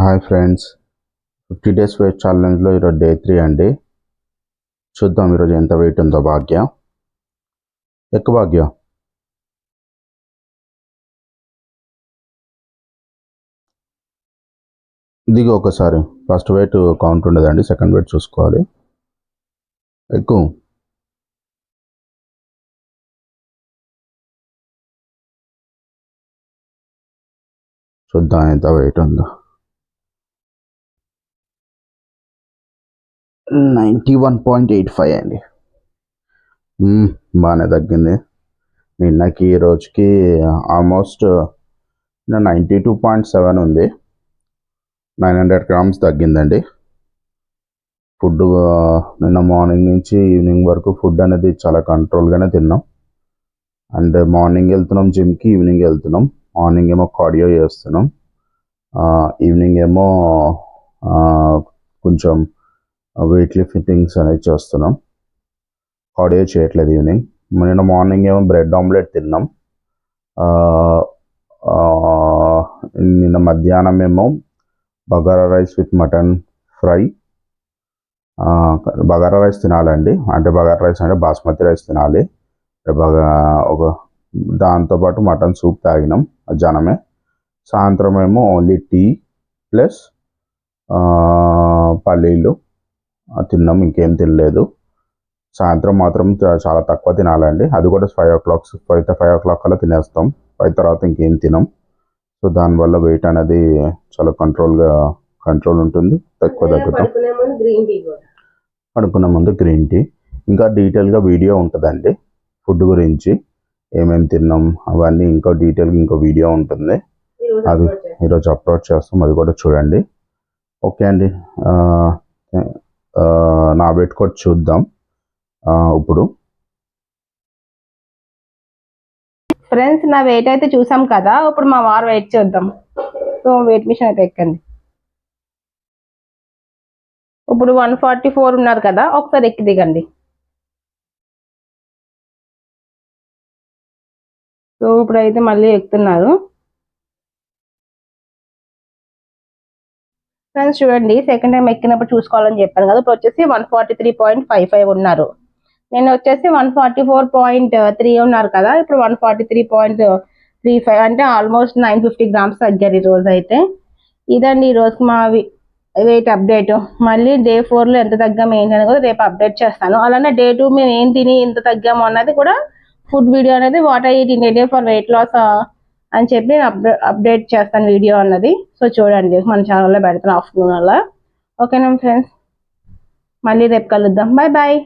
Hi friends. Fifty days weight ఛాలెంజ్లో ఈరోజు day three అండి. చూద్దాం ఈరోజు ఎంత వెయిట్ ఉందో భాగ్య. ఎక్కువ భాగ్య. దిగు ఒకసారి. ఫస్ట్ వెయిట్ కౌంట్ ఉండదండి సెకండ్ వెయిట్ చూసుకోవాలి. ఎక్కువ చూద్దాం ఎంత వెయిట్ ఉందో. Ninety one point eight five అండి. బాగానే తగ్గింది. నిన్నకి ఈ రోజుకి almost ninety two point seven ఉంది. నైన్ హండ్రెడ్ గ్రామ్స్ తగ్గిందండి. ఫుడ్ నిన్న మార్నింగ్ నుంచి ఈవినింగ్ వరకు ఫుడ్ అనేది చాలా కంట్రోల్గానే తిన్నాం. అండ్ మార్నింగ్ వెళ్తున్నాం జిమ్కి ఈవినింగ్ వెళ్తున్నాం. మార్నింగ్ ఏమో కార్డియో చేస్తున్నాం. ఈవినింగ్ ఏమో కొంచెం వెయిట్ లిఫ్టింగ్స్ అనేది చేస్తున్నాం. కార్డియో చేయట్లేదు ఈవినింగ్ నిన్న మార్నింగ్ ఏమో బ్రెడ్ ఆమ్లెట్ తిన్నాం. నిన్న మధ్యాహ్నం ఏమో bagara rice with mutton fry bagara rice తినాలండి. అంటే బగారా రైస్ అంటే బాస్మతి రైస్ తినాలి. బగా ఒక దాంతోపాటు మటన్ సూప్ తాగినాం మధ్యాహ్నమే సాయంత్రం ఏమో ఓన్లీ టీ ప్లస్ పల్లీలు. తిన్నాం ఇంకేం తినలేదు. సాయంత్రం మాత్రం చాలా తక్కువ తినాలండి. అది కూడా five o'clock five five o'clock కల్లా తినేస్తాం. ఫైవ్ తర్వాత ఇంకేం తినం. సో దానివల్ల వెయిట్ అనేది చాలా కంట్రోల్గా కంట్రోల్ ఉంటుంది. తక్కువ తగ్గుతాం. పడుకునే ముందు గ్రీన్ టీ కూడా. పడుకున్న ముందు గ్రీన్ టీ. ఇంకా డీటెయిల్గా వీడియో ఉంటుందండి ఫుడ్ గురించి. ఏమేమి తిన్నాం అవన్నీ ఇంకో డీటెయిల్గా ఇంకో వీడియో ఉంటుంది. అది. ఈరోజు అప్లోడ్ చేస్తాం అది కూడా చూడండి. ఓకే అండి. నా వెయిట్ చూద్దాం. ఇప్పుడు. ఫ్రెండ్స్ నా వెయిట్ అయితే చూసాం కదా ఇప్పుడు మా వారు వెయిట్ చూద్దాం. సో వెయిట్ మిషన్ అయితే ఎక్కండి. ఇప్పుడు వన్ ఫార్టీ ఫోర్ ఉన్నారు కదా ఒకసారి ఎక్కి దిగండి. సో ఇప్పుడు అయితే మళ్ళీ ఎక్కుతున్నారు. ఫ్రెండ్స్ చూడండి సెకండ్ టైం ఎక్కినప్పుడు చూసుకోవాలని చెప్పాను కదా ఇప్పుడు వచ్చేసి one forty three point five five ఉన్నారు. నేను వచ్చేసి one forty four point three ఉన్నారు కదా ఇప్పుడు one forty three point three five అంటే ఆల్మోస్ట్ నైన్ ఫిఫ్టీ గ్రామ్స్ తగ్గారు ఈ రోజు అయితే. ఇదండి ఈ రోజు మా వెయిట్ అప్డేట్ మళ్ళీ డే ఫోర్లో ఎంత తగ్గాము ఏంటి అనేది కూడా రేపు అప్డేట్ చేస్తాను. అలానే డే టూ మేము ఏం తిని ఎంత తగ్గాము అన్నది కూడా ఫుడ్ వీడియో అనేది what I eat in day for weight loss అని చెప్పి నేను అప్డేట్ అప్డేట్ చేస్తాను వీడియో అన్నది సో చూడండి మన ఛానల్లో పెడతాను ఆఫ్టర్నూన్ అలా ఓకేనా ఫ్రెండ్స్ మళ్ళీ రేపు కలుద్దాం బాయ్ బాయ్